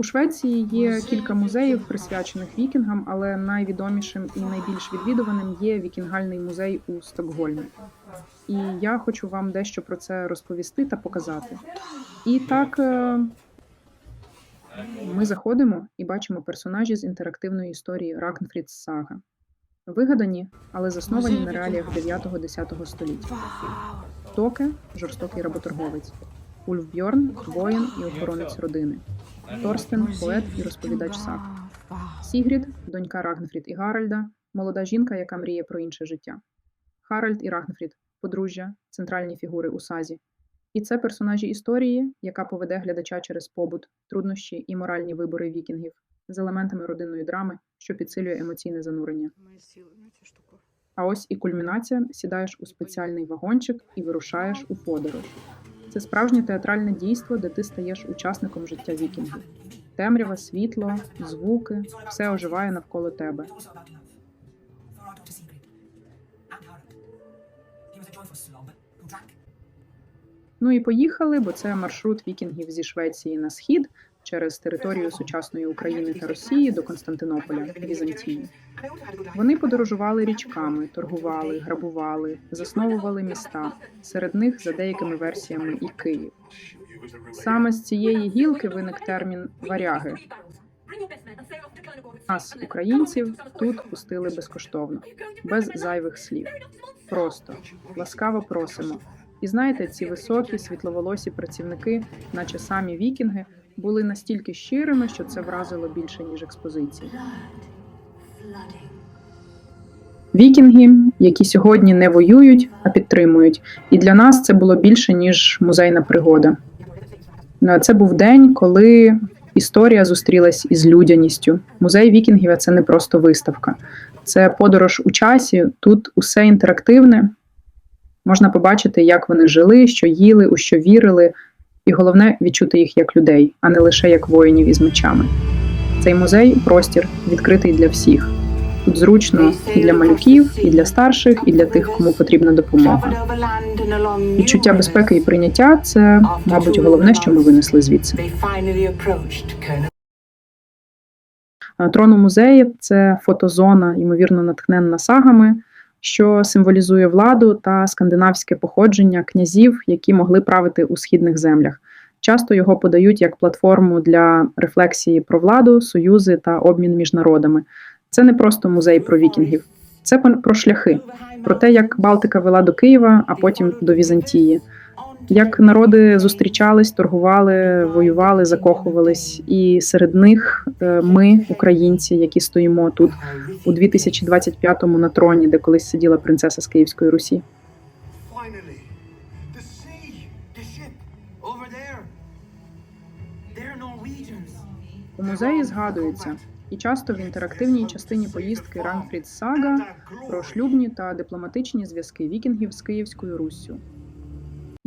У Швеції є кілька музеїв, присвячених вікінгам, але найвідомішим і найбільш відвідуваним є вікінгальний музей у Стокгольмі. І я хочу вам дещо про це розповісти та показати. І так е, ми заходимо і бачимо персонажі з інтерактивної історії Рагнфрід Сага. Вигадані, але засновані на реаліях 9-10 століття. Токе жорстокий работорговець, Ульфбьорн воїн і охоронець родини. Торстен поет і розповідач саг. Сігрід донька Рагнфрід і Гаральда, молода жінка, яка мріє про інше життя. Харальд і Рагнфрід подружжя, центральні фігури у сазі. І це персонажі історії, яка поведе глядача через побут, труднощі і моральні вибори вікінгів з елементами родинної драми, що підсилює емоційне занурення. Штуку. А ось і кульмінація: сідаєш у спеціальний вагончик і вирушаєш у подорож. Це справжнє театральне дійство, де ти стаєш учасником життя вікінгів. Темрява, світло, звуки, все оживає навколо тебе. Ну і поїхали, бо це маршрут вікінгів зі Швеції на схід через територію сучасної України та Росії до Константинополя, Візантії. Вони подорожували річками, торгували, грабували, засновували міста. Серед них, за деякими версіями, і Київ. Саме з цієї гілки виник термін варяги. Нас, українців, тут пустили безкоштовно, без зайвих слів. Просто ласкаво просимо. І знаєте, ці високі світловолосі працівники, наче самі вікінги, були настільки щирими, що це вразило більше ніж експозиції. Вікінги, які сьогодні не воюють, а підтримують. І для нас це було більше ніж музейна пригода. Ну, Це був день, коли історія зустрілась із людяністю. Музей вікінгів це не просто виставка, це подорож у часі. Тут усе інтерактивне. Можна побачити, як вони жили, що їли, у що вірили, і головне відчути їх як людей, а не лише як воїнів із мечами. Цей музей простір відкритий для всіх. Тут зручно і для малюків, і для старших, і для тих, кому потрібна допомога. Відчуття безпеки і прийняття це, мабуть, головне, що ми винесли звідси. They finally approached Colonel А Трон у музеї це фотозона, ймовірно, натхненна сагами, що символізує владу та скандинавське походження князів, які могли правити у східних землях. Часто його подають як платформу для рефлексії про владу, союзи та обмін між народами. Це не просто музей про вікінгів, це про шляхи, про те, як Балтика вела до Києва, а потім до Візантії. Як народи зустрічались, торгували, воювали, закохувались, і серед них е, ми, українці, які стоїмо тут у 2025-му на троні, де колись сиділа принцеса з Київської Русі. У музеї згадується, і часто в інтерактивній частині поїздки Ранфрід Сага про шлюбні та дипломатичні зв'язки вікінгів з Київською Руссю.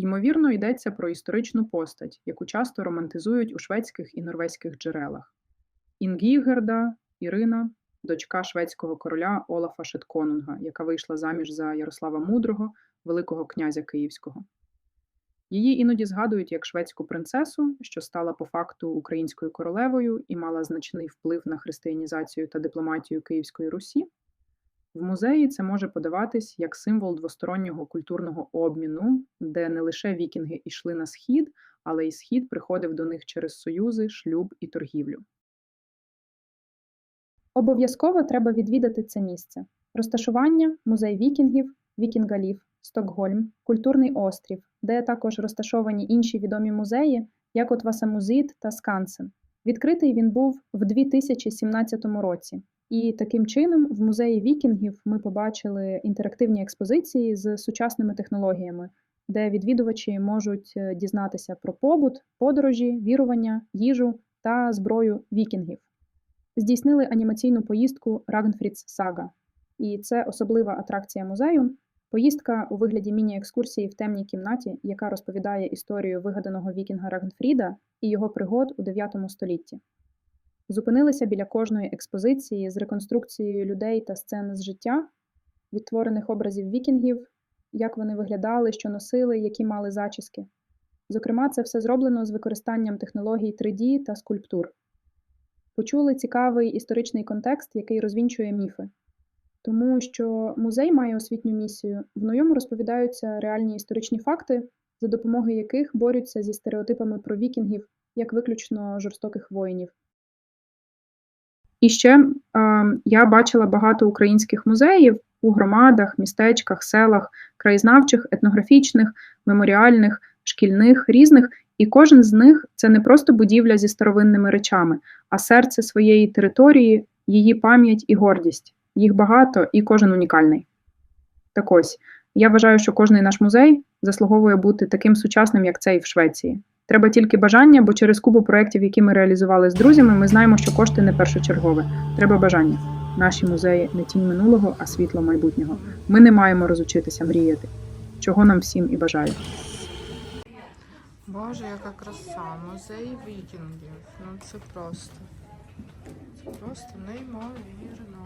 Ймовірно, йдеться про історичну постать, яку часто романтизують у шведських і норвезьких джерелах. Інгігерда Ірина, дочка шведського короля Олафа Шетконунга, яка вийшла заміж за Ярослава Мудрого, Великого князя Київського. Її іноді згадують як шведську принцесу, що стала по факту українською королевою і мала значний вплив на християнізацію та дипломатію Київської Русі. В музеї це може подаватись як символ двостороннього культурного обміну, де не лише вікінги йшли на схід, але й схід приходив до них через союзи, шлюб і торгівлю. Обов'язково треба відвідати це місце. Розташування музей вікінгів, вікінгалів, Стокгольм, культурний острів, де також розташовані інші відомі музеї, як от Васамузит та Скансен. Відкритий він був в 2017 році. І таким чином в музеї вікінгів ми побачили інтерактивні експозиції з сучасними технологіями, де відвідувачі можуть е, дізнатися про побут, подорожі, вірування, їжу та зброю вікінгів здійснили анімаційну поїздку Рагнфрідс Сага. І це особлива атракція музею. Поїздка у вигляді міні-екскурсії в темній кімнаті, яка розповідає історію вигаданого вікінга Рагнфріда і його пригод у 9 столітті. Зупинилися біля кожної експозиції з реконструкцією людей та сцен з життя, відтворених образів вікінгів, як вони виглядали, що носили, які мали зачіски. Зокрема, це все зроблено з використанням технологій 3D та скульптур. почули цікавий історичний контекст, який розвінчує міфи. Тому що музей має освітню місію, в ньому розповідаються реальні історичні факти, за допомогою яких борються зі стереотипами про вікінгів як виключно жорстоких воїнів. І ще я бачила багато українських музеїв у громадах, містечках, селах, краєзнавчих, етнографічних, меморіальних, шкільних, різних. І кожен з них це не просто будівля зі старовинними речами, а серце своєї території, її пам'ять і гордість. Їх багато і кожен унікальний. Так ось, я вважаю, що кожний наш музей заслуговує бути таким сучасним, як цей в Швеції. Треба тільки бажання, бо через купу проєктів, які ми реалізували з друзями, ми знаємо, що кошти не першочергове. Треба бажання. Наші музеї не тінь минулого, а світло майбутнього. Ми не маємо розучитися мріяти, чого нам всім і бажаю. Боже, яка краса, музей вікінгів. Ну це просто. Це просто неймовірно.